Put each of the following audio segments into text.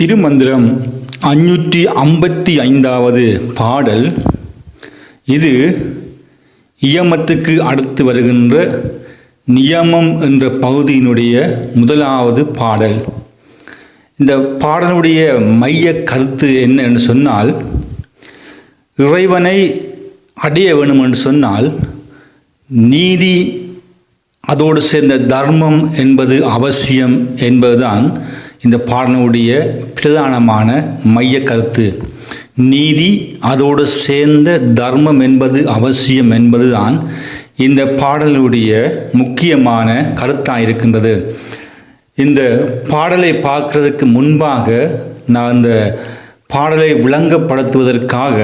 திருமந்திரம் அஞ்சூற்றி ஐம்பத்தி ஐந்தாவது பாடல். இது இயமத்துக்கு அடுத்து வருகின்ற நியமம் என்ற பகுதியினுடைய முதலாவது பாடல். இந்த பாடலுடைய மைய கருத்து என்ன என்று சொன்னால் இறைவனை அடைய வேணும் என்று சொன்னால் நீதி அதோடு சேர்ந்த தர்மம் என்பது அவசியம் என்பதுதான் இந்த பாடனுடைய பிரதானமான மைய கருத்து. நீதி அதோடு சேர்ந்த தர்மம் என்பது அவசியம் என்பதுதான் இந்த பாடலுடைய முக்கியமான கருத்தாக இருக்கின்றது இந்த பாடலை பார்க்கறதுக்கு முன்பாக நான் இந்த பாடலை விளங்கப்படுத்துவதற்காக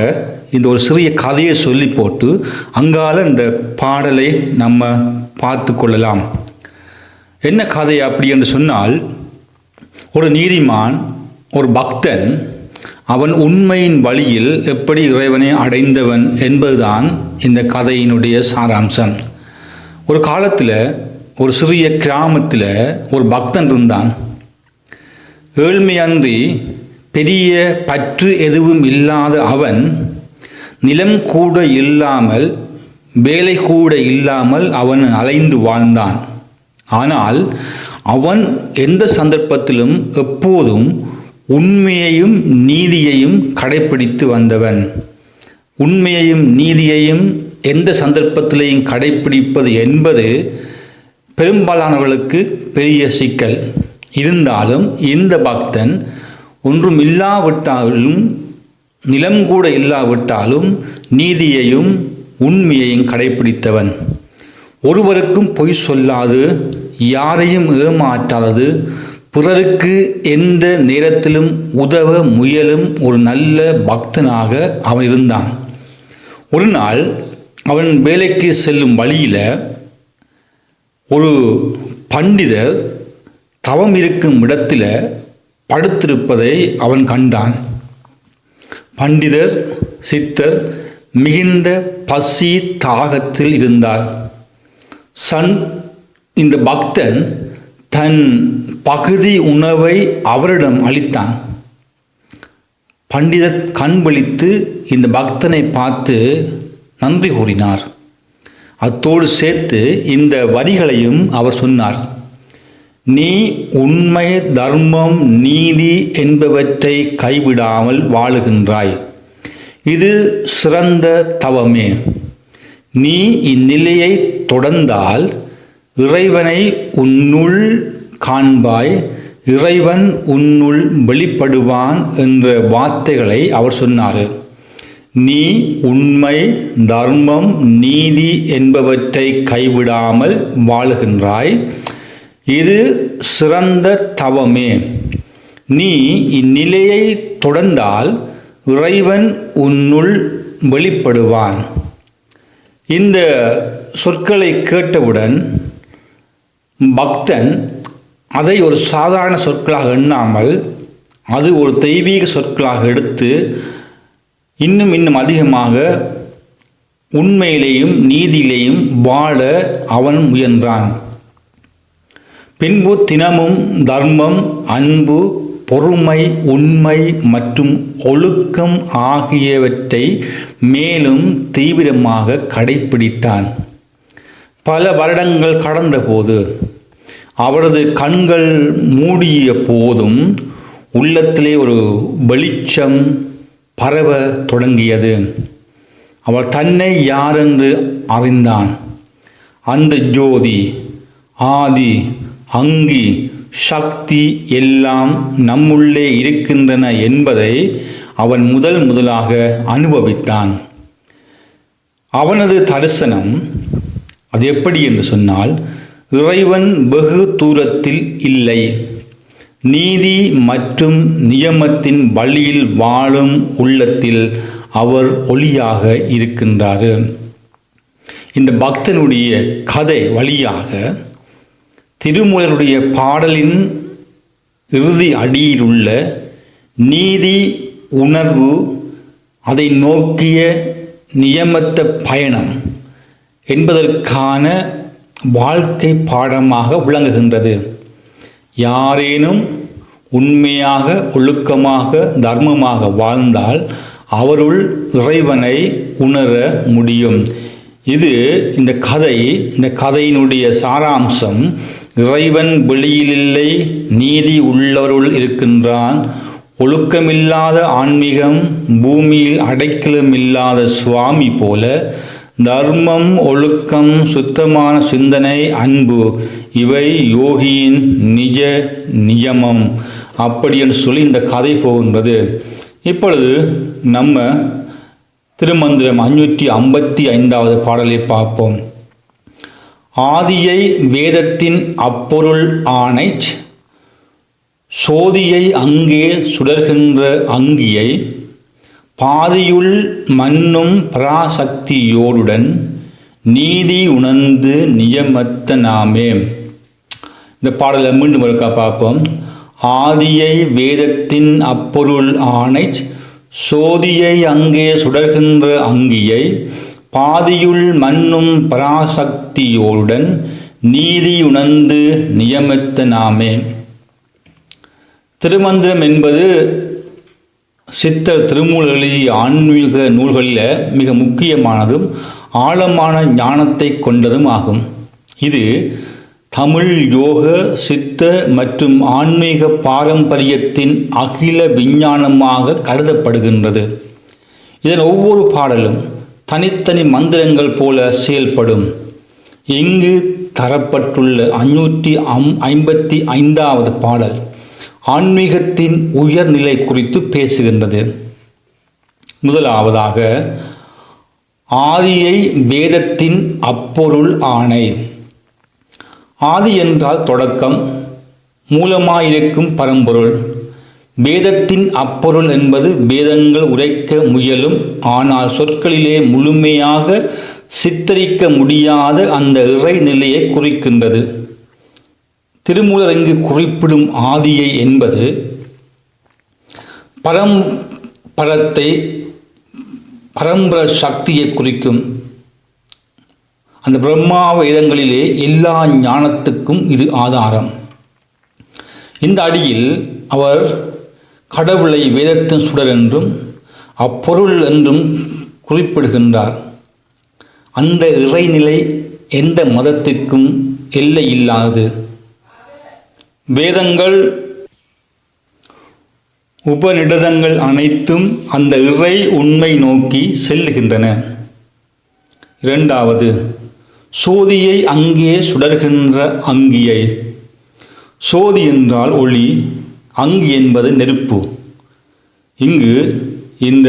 இந்த ஒரு சிறிய கதையை சொல்லி போட்டு அங்கால இந்த பாடலை நம்ம பார்த்து கொள்ளலாம். என்ன கதை அப்படி என்று சொன்னால் ஒரு நீதிமான் ஒரு பக்தன் அவன் உண்மையின் வழியில் எப்படி இறைவனை அடைந்தவன் என்பதுதான் இந்த கதையினுடைய சாராம்சம். ஒரு காலத்தில் ஒரு சிறிய கிராமத்தில் ஒரு பக்தன் இருந்தான். ஏழ்மையன்றி பெரிய பற்று எதுவும் இல்லாத அவன் நிலம் கூட இல்லாமல் வேலை கூட இல்லாமல் அவன் அலைந்து வாழ்ந்தான். ஆனால் அவன் எந்த சந்தர்ப்பத்திலும் எப்போதும் உண்மையையும் நீதியையும் கடைப்பிடித்து வந்தவன். உண்மையையும் நீதியையும் எந்த சந்தர்ப்பத்திலையும் கடைப்பிடிப்பது என்பது பெரும்பாலானவர்களுக்கு பெரிய சிக்கல். இருந்தாலும் இந்த பக்தன் ஒன்றும் இல்லாவிட்டாலும் நிலம் கூட இல்லாவிட்டாலும் நீதியையும் உண்மையையும் கடைப்பிடித்தவன். ஒருவருக்கும் பொய் சொல்லாது யாரையும் ஏமாற்றாதது. பிறருக்கு எந்த நேரத்திலும் உதவ முயலும் ஒரு நல்ல பக்தனாக அவன் இருந்தான். ஒரு நாள் அவன் வேலைக்கு செல்லும் வழியில் ஒரு பண்டிதர் தவம் இருக்கும் இடத்தில் படுத்திருப்பதை அவன் கண்டான். பண்டிதர் சித்தர் மிகுந்த பசி தாகத்தில் இருந்தார். சன் இந்த பக்தன் தன் பகுதி உணவை அவரிடம் அளித்தான். பண்டிதர் கண் விழித்து இந்த பக்தனை பார்த்து நன்றி கூறினார். அத்தோடு சேர்த்து இந்த வரிகளையும் அவர் சொன்னார். நீ உண்மை தர்மம் நீதி என்பவற்றை கைவிடாமல் வாழுகின்றாய். இது சிறந்த தவமே. நீ இந்நிலையை தொடர்ந்தால் இறைவனை உன்னுள் காண்பாய் இறைவன் உன்னுள் வெளிப்படுவான் என்ற வார்த்தைகளை அவர் சொன்னார். நீ உண்மை தர்மம் நீதி என்பவற்றை கைவிடாமல் வாழுகின்றாய். இது சிறந்த தவமே. நீ இந்நிலையை தொடர்ந்தால் இறைவன் உன்னுள் வெளிப்படுவான். இந்த சொற்களை கேட்டவுடன் பக்தன் அதை ஒரு சாதாரண சொற்களாக எண்ணாமல் அது ஒரு தெய்வீக சொற்களாக எடுத்து இன்னும் இன்னும் அதிகமாக உண்மையிலேயும் நீதியிலேயும் வாழ அவன் முயன்றான். பின்பு தினமும் தர்மம் அன்பு பொறுமை உண்மை மற்றும் ஒழுக்கம் ஆகியவற்றை மேலும் தீவிரமாக கடைப்பிடித்தான். பல வருடங்கள் கடந்தபோது அவரது கண்கள் மூடிய போதும் உள்ளத்திலே ஒரு வெளிச்சம் பரவ தொடங்கியது. அவர் தன்னை யாரென்று அறிந்தான். அந்த ஜோதி ஆதி அங்கி சக்தி எல்லாம் நம்முள்ளே இருக்கின்றன என்பதை அவன் முதல் முதலாக அனுபவித்தான். அவனது தரிசனம் அது எப்படி என்று சொன்னால் இறைவன் வெகு தூரத்தில் இல்லை. நீதி மற்றும் நியமத்தின் வழியில் வாழும் உள்ளத்தில் அவர் ஒளியாக இருக்கின்றார். இந்த பக்தனுடைய கதை வழியாக திருமூலருடைய பாடலின் இறுதி அடியில் உள்ள நீதி உணர்வு அதை நோக்கிய நியமத்த பயணம் என்பதற்கான வாழ்க்கை பாடமாக விளங்குகின்றது. யாரேனும் உண்மையாக ஒழுக்கமாக தர்மமாக வாழ்ந்தால் அவருள் இறைவனை உணர முடியும். இது இந்த கதை இந்த கதையினுடைய சாராம்சம். இறைவன் வெளியிலில்லை நீதி உள்ளவருள் இருக்கின்றான். ஒழுக்கமில்லாத ஆன்மீகம் பூமியில் அடைக்கலம் இல்லாத சுவாமி போல தர்மம் ஒழுக்கம் சுத்தமான சிந்தனை அன்பு இவை யோகியின் நிஜ நியமம். அப்படி என்று சொல்லி இந்த கதை போகின்றது. இப்பொழுது நம்ம திருமந்திரம் அஞ்சூற்றி ஐம்பத்தி ஐந்தாவது பாடலை பார்ப்போம். ஆதியை வேதத்தின் அப்பொருள் ஆணை சோதியை அங்கே சுடர்கின்ற அங்கியை பாதியுள் மண்ணும் பராசக்தியோடுடன் நீதி உணர்ந்து நியமத்த நாமே. இந்த பாடலை மீண்டும் ஒருக்கா பார்ப்போம். ஆதியை வேதத்தின் அப்பொருள் ஆணை சோதியை அங்கே சுடர்கின்ற அங்கியை பாதியுள் மண்ணும் பராசக்தியோடுடன் நீதி உணர்ந்து நியமித்த நாமே. திருமந்திரம் என்பது சித்தர் திருமூல் ஆன்மீக நூல்களில் மிக முக்கியமானதும் ஆழமான ஞானத்தை கொண்டதும் ஆகும். இது தமிழ் யோக சித்த மற்றும் ஆன்மீக பாரம்பரியத்தின் அகில விஞ்ஞானமாக கருதப்படுகின்றது. இதன் ஒவ்வொரு பாடலும் தனித்தனி மந்திரங்கள் போல செயல்படும். இங்கு தரப்பட்டுள்ள ஐநூற்றி அம் ஐம்பத்தி ஐந்தாவது பாடல். ஆன்மீகத்தின் உயர்நிலை குறித்து பேசுகின்றது. முதலாவதாக ஆதியை வேதத்தின் அப்பொருள் ஆணை. ஆதி என்றால் தொடக்கம் மூலமாயிருக்கும் பரம்பொருள். வேதத்தின் அப்பொருள் என்பது வேதங்கள் உரைக்க முயலும் ஆனால் சொற்களிலே முழுமையாக சித்தரிக்க முடியாத அந்த இறைநிலையை குறிக்கின்றது. திருமூலர் இங்கு குறிப்பிடும் ஆதியை என்பது பரம் பரத்தை பரம்பர சக்தியை குறிக்கும். அந்த பிரம்மா வேதங்களிலே எல்லா ஞானத்துக்கும் இது ஆதாரம். இந்த அடியில் அவர் கடவுளை வேதத்தின் சுடர் என்றும் அப்பொருள் என்றும் குறிப்பிடுகின்றார். அந்த இறைநிலை எந்த மதத்திற்கும் எல்லை இல்லாதது. வேதங்கள் உபநிடதங்கள் அனைத்தும் அந்த இறை உண்மை நோக்கி செல்லுகின்றன. இரண்டாவது சோதியை அங்கே சுடர்கின்ற அங்கியை. சோதி என்றால் ஒளி அங்கி என்பது நெருப்பு. இங்கு இந்த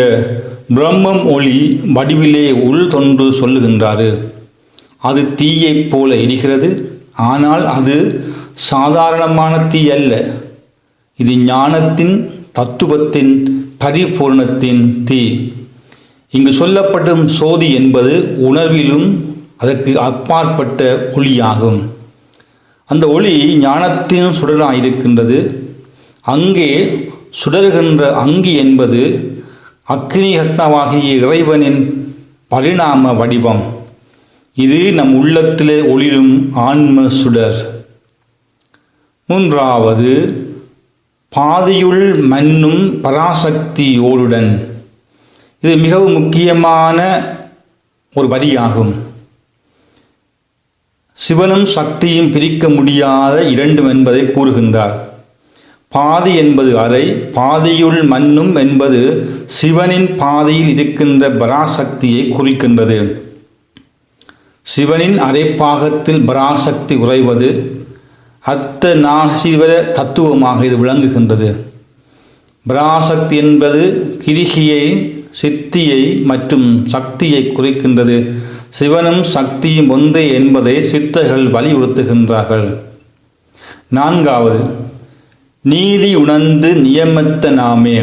பிரம்மம் ஒளி வடிவிலே உள் தொன்று சொல்லுகின்றாரு. அது தீயைப் போல எரிகிறது ஆனால் அது சாதாரணமான தீ அல்ல இது ஞானத்தின் தத்துவத்தின் பரிபூர்ணத்தின் தீ. இங்கு சொல்லப்படும் சோதி என்பது உணர்விலும் அதற்கு அப்பாற்பட்ட ஒளியாகும். அந்த ஒளி ஞானத்தின் சுடராக இருக்கின்றது. அங்கே சுடர்கின்ற அங்கி என்பது அக்னிஹத்னவாகிய இறைவனின் பரிணாம வடிவம். இது நம் உள்ளத்திலே ஒளிரும் ஆன்ம சுடர். மூன்றாவது பாதியுள் மண்ணும் பராசக்தியோடுடன். இது மிகவும் முக்கியமான ஒரு வரியாகும். சிவனும் சக்தியும் பிரிக்க முடியாத இரண்டும் என்பதை கூறுகின்றார். பாதி என்பது அறை பாதியுள் மண்ணும் என்பது சிவனின் பாதியில் இருக்கின்ற பராசக்தியை குறிக்கின்றது. சிவனின் அரைப்பாகத்தில் பராசக்தி உறைவது அத்த நாசிவர தத்துவமாக இது விளங்குகின்றது. பராசக்தி என்பது கிரிகியை சித்தியை மற்றும் சக்தியை குறிக்கின்றது. சிவனும் சக்தியும் ஒன்றே என்பதை சித்தர்கள் வலியுறுத்துகின்றார்கள். நான்காவது நீதி உணர்ந்து நியமித்த நாமே.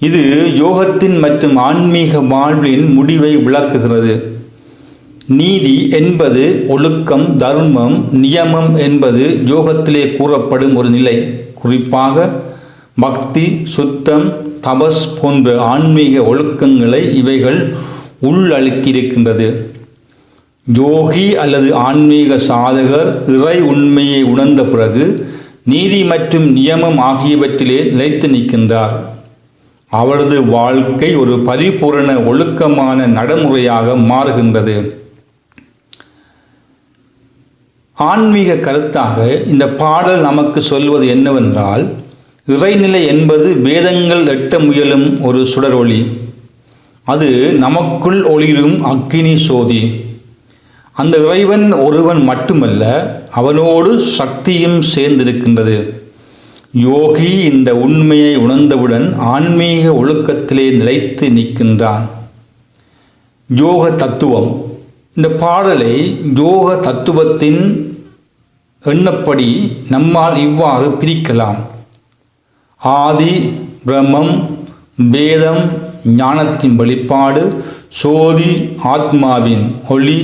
இது யோகத்தின் மற்றும் ஆன்மீக வாழ்வின் முடிவை விளக்குகிறது. நீதி என்பது ஒழுக்கம் தர்மம் நியமம் என்பது யோகத்திலே கூறப்படும் ஒரு நிலை. குறிப்பாக பக்தி சுத்தம் தபஸ் போன்ற ஆன்மீக ஒழுக்கங்களை இவைகள் உள்ளழுக்கியிருக்கின்றது யோகி அல்லது ஆன்மீக சாதகர் இறை உண்மையை உணர்ந்த பிறகு நீதி மற்றும் நியமம் ஆகியவற்றிலே நிலைத்து நிற்கின்றார். அவரது வாழ்க்கை ஒரு பரிபூரண ஒழுக்கமான நடைமுறையாக மாறுகின்றது. ஆன்மீக கருத்தாக இந்த பாடல் நமக்கு சொல்வது என்னவென்றால் இறைநிலை என்பது வேதங்கள் எட்ட முயலும் ஒரு சுடரொளி. அது நமக்குள் ஒளிரும் அக்கினி சோதி. அந்த இறைவன் ஒருவன் மட்டுமல்ல அவனோடு சக்தியும் சேர்ந்திருக்கின்றது. யோகி இந்த உண்மையை உணர்ந்தவுடன் ஆன்மீக ஒழுக்கத்திலே நிலைத்து நிற்கின்றான். யோக தத்துவம் இந்த பாடலை யோக தத்துவத்தின் எண்ணப்படி நம்மால் இவ்வாறு பிரிக்கலாம். ஆதி பிரம்மம் வேதம் ஞானத்தின் வெளிப்பாடு சோதி ஆத்மாவின் ஒளி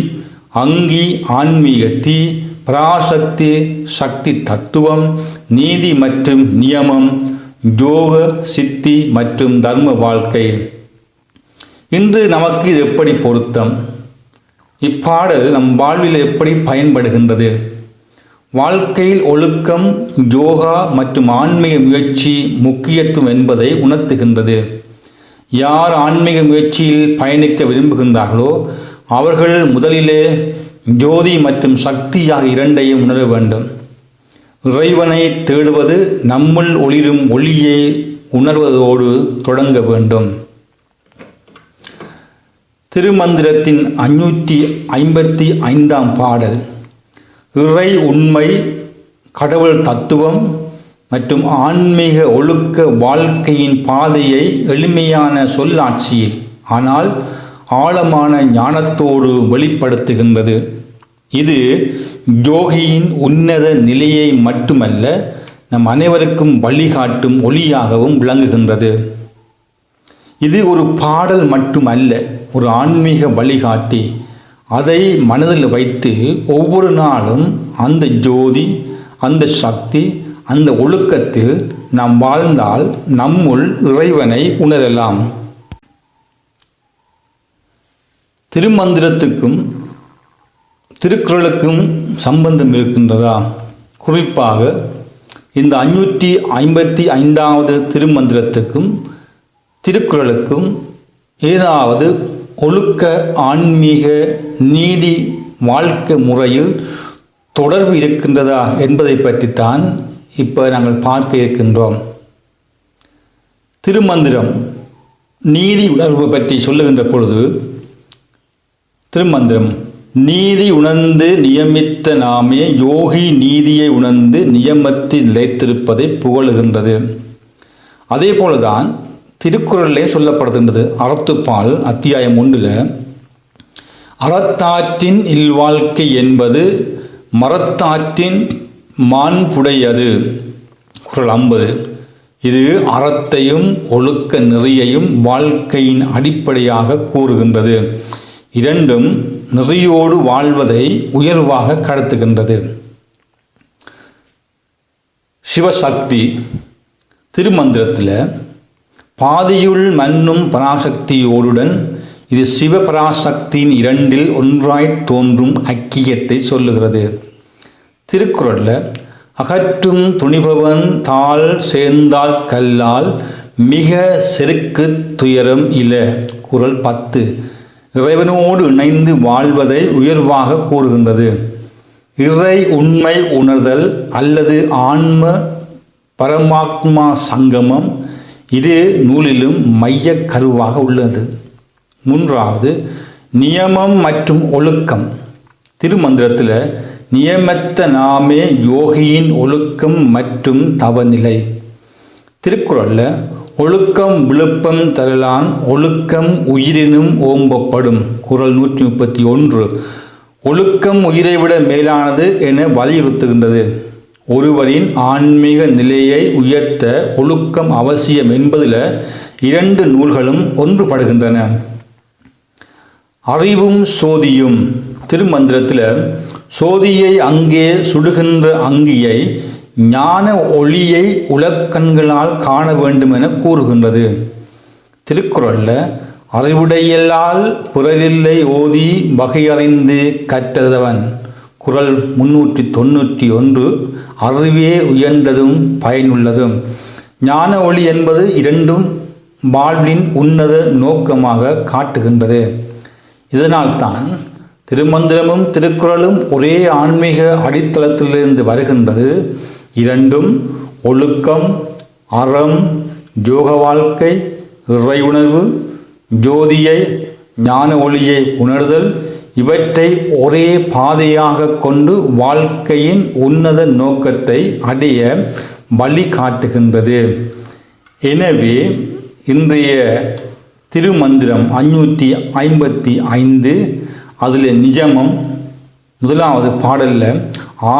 அங்கி ஆன்மீக தீ பராசக்தி சக்தி தத்துவம் நீதி மற்றும் நியமம் யோக சித்தி மற்றும் தர்ம வாழ்க்கை. இன்று நமக்கு இது எப்படி பொருத்தம்? இப்பாடல் நம் வாழ்வில் எப்படி பயன்படுகின்றது? வாழ்க்கையில் ஒழுக்கம் யோகா மற்றும் ஆன்மீக முயற்சி முக்கியத்துவம் என்பதை உணர்த்துகின்றது. யார் ஆன்மீக முயற்சியில் பயணிக்க விரும்புகின்றார்களோ அவர்கள் முதலிலே ஜோதி மற்றும் சக்தியாக இரண்டையும் உணர வேண்டும். இறைவனை தேடுவது நம்முள் ஒளிரும் ஒளியை உணர்வதோடு தொடங்க வேண்டும். திருமந்திரத்தின் அஞ்சூற்றி ஐம்பத்தி ஐந்தாம் பாடல். இறை உண்மை கடவுள் தத்துவம் மற்றும் ஆன்மீக ஒழுக்க வாழ்க்கையின் பாதையை எளிமையான சொல்லாட்சியில் ஆனால் ஆழமான ஞானத்தோடு வெளிப்படுத்துகின்றது. இது யோகியின் உன்னத நிலையை மட்டுமல்ல நம் அனைவருக்கும் வழிகாட்டும் ஒளியாகவும் விளங்குகின்றது. இது ஒரு பாடல் மட்டுமல்ல ஒரு ஆன்மீக வழிகாட்டி. அதை மனதில் வைத்து ஒவ்வொரு நாளும் அந்த ஜோதி அந்த சக்தி அந்த ஒழுக்கத்தில் நாம் வாழ்ந்தால் நம்முள் இறைவனை உணரலாம். திருமந்திரத்துக்கும் திருக்குறளுக்கும் சம்பந்தம் இருக்கின்றதா? குறிப்பாக இந்த ஐநூற்றி ஐம்பத்தி ஐந்தாவது திருமந்திரத்துக்கும் திருக்குறளுக்கும் ஏதாவது ஒழுக்க ஆன்மீக நீதி வாழ்க்கை முறையில் தொடர்பு இருக்கின்றதா என்பதை பற்றித்தான் இப்போ நாங்கள் பார்க்க இருக்கின்றோம். திருமந்திரம் நீதி உணர்வு பற்றி சொல்லுகின்ற பொழுது திருமந்திரம் நீதி உணர்ந்து நியமித்த நாமே யோகி நீதியை உணர்ந்து நியமத்தில் நிலைத்திருப்பதை புகழுகின்றது. அதே போலதான் திருக்குறளிலே சொல்லப்படுகின்றது. அறத்துப்பால் அத்தியாயம் ஒன்றில் அறத்தாற்றின் இல்வாழ்க்கை என்பது மரத்தாற்றின் மாண்புடையது. குரல் ஐம்பது இது அறத்தையும் ஒழுக்க நெறியையும் வாழ்க்கையின் அடிப்படையாக கூறுகின்றது. இரண்டும் நெறியோடு வாழ்வதை உயர்வாக கடத்துகின்றது. சிவசக்தி திருமந்திரத்தில் பாதியுள் மன்னும் பராசக்தியோடுடன் இது சிவபராசக்தியின் இரண்டில் ஒன்றாய் தோன்றும் ஐக்கியத்தை சொல்லுகிறது. திருக்குறளில் அகற்றும் துணிபவன் தாள் சேர்ந்தால் கல்லால் மிக செருக்கு துயரம் இல குரல் பத்து. இறைவனோடு இணைந்து வாழ்வதை உயர்வாக கூறுகின்றது. இறை உண்மை உணர்தல் அல்லது ஆன்ம பரமாத்மா சங்கமம் இது நூலிலும் மைய கருவாக உள்ளது. மூன்றாவது நியமம் மற்றும் ஒழுக்கம். திருமந்திரத்தில் நியமத்த நாமே யோகியின் ஒழுக்கம் மற்றும் தவநிலை. திருக்குறளில் ஒழுக்கம் விழுப்பம் தரலான் ஒழுக்கம் உயிரினும் ஓம்பப்படும். குரல் நூற்றி முப்பத்தி ஒன்று ஒழுக்கம் உயிரை விட மேலானது என வலியுறுத்துகின்றது. ஒருவரின் ஆன்மீக நிலையை உயர்த்த ஒழுக்கம் அவசியம் என்பதில் இரண்டு நூல்களும் ஒன்றுபடுகின்றன. அறிவும் சோதியும் திருமந்திரத்தில் சோதியை அங்கே சுடுகின்ற அங்கியை ஞான ஒளியை உலக்கண்களால் காண வேண்டும் என கூறுகின்றது. திருக்குறளில் அறிவுடையலால் புறலில்லை ஓதி வகையறைந்து கற்றதவன் குரல் முன்னூற்றி தொண்ணூற்றி ஒன்று அறிவே உயர்ந்ததும் பயனுள்ளதும். ஞான ஒளி என்பது இரண்டும் வாழ்வின் உன்னத நோக்கமாக காட்டுகின்றது. இதனால்தான் திருமந்திரமும் திருக்குறளும் ஒரே ஆன்மீக அடித்தளத்திலிருந்து வருகின்றது. இரண்டும் ஒழுக்கம் அறம் யோக வாழ்க்கை இறை உணர்வு ஜோதியை ஞான ஒளியை உணர்தல் இவற்றை ஒரே பாதையாக கொண்டு வாழ்க்கையின் உன்னத நோக்கத்தை அடைய வழி காட்டுகின்றது. எனவே இன்றைய திருமந்திரம் ஐநூற்றி ஐம்பத்தி ஐந்து அதில் நிஜமம் முதலாவது பாடலில்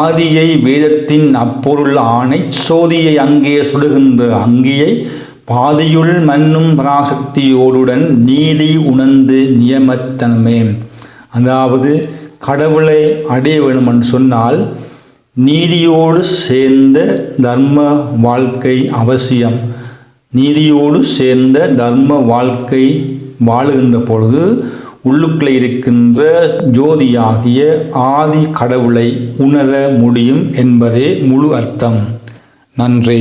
ஆதியை வேதத்தின் அப்பொருள் ஆணை சோதியை அங்கே சுடுகின்ற அங்கியை பாதியுள் மன்னும் பராசக்தியோடுடன் நீதி உணர்ந்து நியமத்தனமே. அதாவது கடவுளை அடைய வேண்டும் என்று சொன்னால் நீதியோடு சேர்ந்த தர்ம வாழ்க்கை அவசியம். நீதியோடு சேர்ந்த தர்ம வாழ்க்கை வாழுகின்ற பொழுது உள்ளுக்குள்ளே இருக்கின்ற ஜோதியாகிய ஆதி கடவுளை உணர முடியும் என்பதே முழு அர்த்தம். நன்றி.